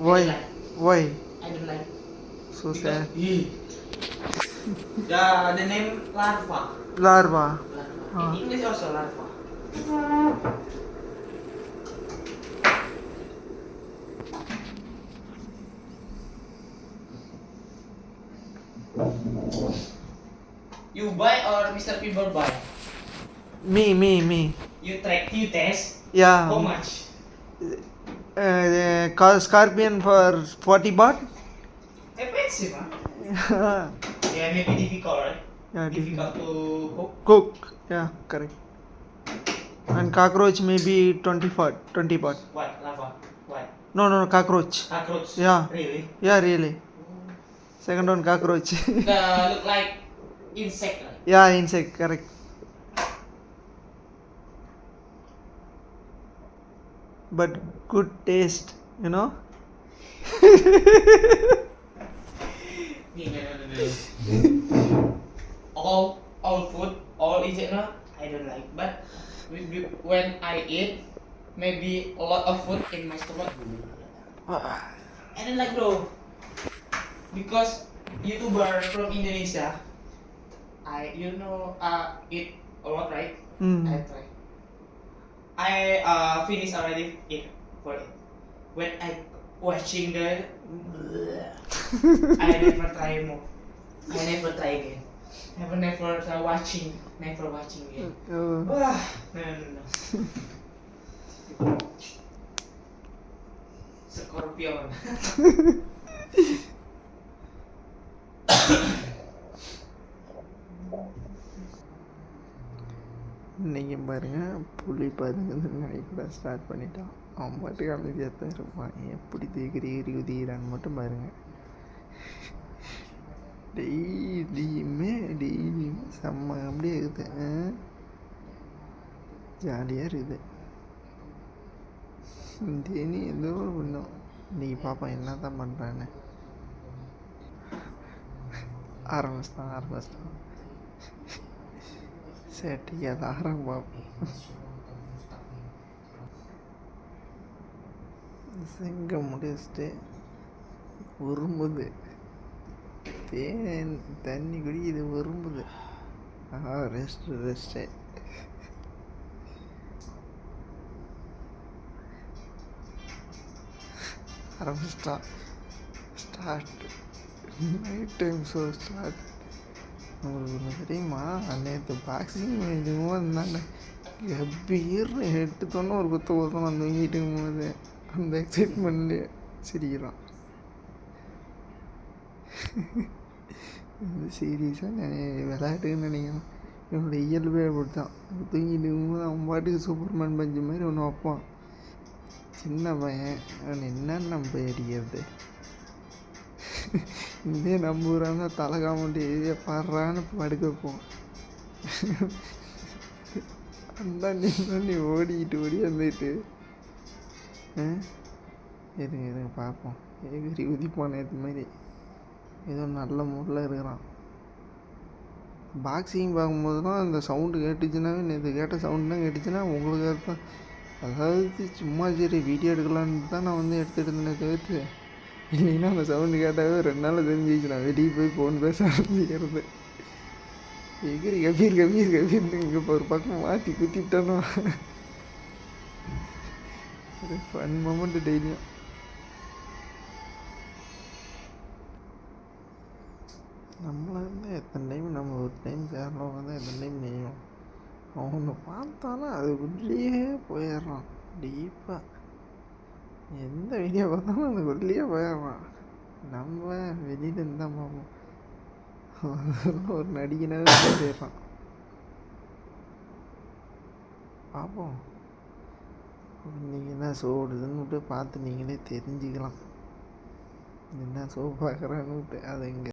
Why? Why? I don't like. So Because- sad. The the name larva. Larva. larva. Ah. In English also larva. You buy or Mr. People buy? Me, me, me. You try, you test. Yeah. How much? Uh, Scorpion for 40 baht? Expensive, huh? yeah, Yeah, maybe difficult, right? difficult. difficult to cook. Cook. Yeah, correct. And cockroach maybe 20 baht. 20 baht. What? Lava? What? No, no, no, cockroach. Cockroach? Yeah. Really? Yeah, really. Second one, cockroach. The look like insect, right? yeah, insect, correct. But good taste, you know? No, no, no, no. all, all food, all insect, no, I don't like. But when I eat, maybe a lot of food in my stomach. I don't like, bro. Because YouTuber from Indonesia, I you know uh eat a lot, right? I Mm. try. I uh finish already it for it. When I watching the I never try more. I never try again. Never never try watching. Never watching again. Uh, Wah, no no. no. Scorpion. இன்றைக்கி பாருங்கள் புளி பாருங்கன்னு நினைக்கூட start பண்ணிட்டான் அவன் பாட்டுக்கு அமைதியாக தான் இருப்பான். எப்படி தீக்கிரி ஏறி உதிகிறான்னு மட்டும் பாருங்கள் டெய்லியுமே டெய்லியுமே செம்ம அப்படியே இருக்குது. ஜாலியாக இருக்குது. தினி ஏதோ ஒரு பண்ணும் இன்னைக்கு பாப்பா என்ன தான் பண்ணுறான்னு ஆரம்பிச்சிட்டான் ஆரம்பிச்சிட்டான் சரி அது ஆரம்பம் செங்க முடிச்சுட்டு உரும்புது. தேன் தண்ணி குடிக்குது உரும்புது. ஆ ரெஸ்ட் ரெஸ்ட்டு ஆரம்பிச்சிட்டான் start night time so start உங்களுக்கு ஒன்று தெரியுமா? நேற்று பாக்ஸிங் இதுவும் இருந்தாங்க எப்பீர்னு எடுத்தோன்னே ஒரு குத்த குத்தம் நான் தூங்கிட்டு இருக்கும்போது அந்த எக்ஸைட்மெண்ட்லேயே சிரிக்கிறான். சீரியஸாக நான் விளையாட்டுன்னு நினைக்கிறேன். என்னோட இயல்பே அப்படி தான் தூங்கிட்டு இருக்கும்போது அவன் பாட்டுக்கு சூப்பர்மேன் பஞ்சு மாதிரி ஒன்று வைப்பான். சின்ன பையன். அவன் என்னன்னு நம்ம அடிக்கிறது இதே நம்ம ஊராக இருந்தால் தலை இதே பாடுறான்னு படுக்க வைப்போம். அந்த நீ நீ ஓடிக்கிட்டு ஓடி வந்துட்டு. ஆ? இருங்க இருங்க பார்ப்போம். எகிரி உதிப்பான் நேற்று மாதிரி. ஏதோ நல்ல மூடில் இருக்கிறான். பாக்ஸிங் பார்க்கும்போதுலாம் அந்த சவுண்டு கேட்டுச்சுன்னாவே நேற்று கேட்ட சவுண்டு தான் கேட்டுச்சுன்னா உங்களுக்கு தான் அதாவது சும்மா சரி வீடியோ எடுக்கலான்னு தான் நான் வந்து எடுத்துகிட்டு இருந்தேனே தவிர்த்து. இல்லைன்னா அந்த சவுண்டு கேட்டாவே ரெண்டு நாள் தெரிஞ்சிச்சு நான் வெளியே போய் ஃபோன் பேச ஆரம்பிக்கிறது. எகிரி கபீர் கபீர் கபீர்னு இங்கே இப்போ ஒரு பக்கம் மாற்றி குத்திட்டோன்னா ஒரு ஃபன் மொமெண்ட் டெய்லியும் நம்மள இருந்தால் எத்தனை டைம் நம்ம ஒரு டைம் சேரலாம் வந்து எத்தனை டைம் நெய்யும் அவனை பார்த்தாலும் அது உள்ளேயே போயிடுறான். டீப்பாக எந்த வீடியோ பார்த்தாலும் அதுக்குள்ளேயே போயிடுறான் நம்ம வெளியிலேருந்து தான் பார்ப்போம் ஒரு நடிகனாவே போயிடுறான் பார்ப்போம் இன்னைக்கு என்ன ஷோ ஓடுதுன்னு விட்டு பார்த்து நீங்களே தெரிஞ்சுக்கலாம். என்ன ஷோ பார்க்குறான்னு விட்டு அது இங்கே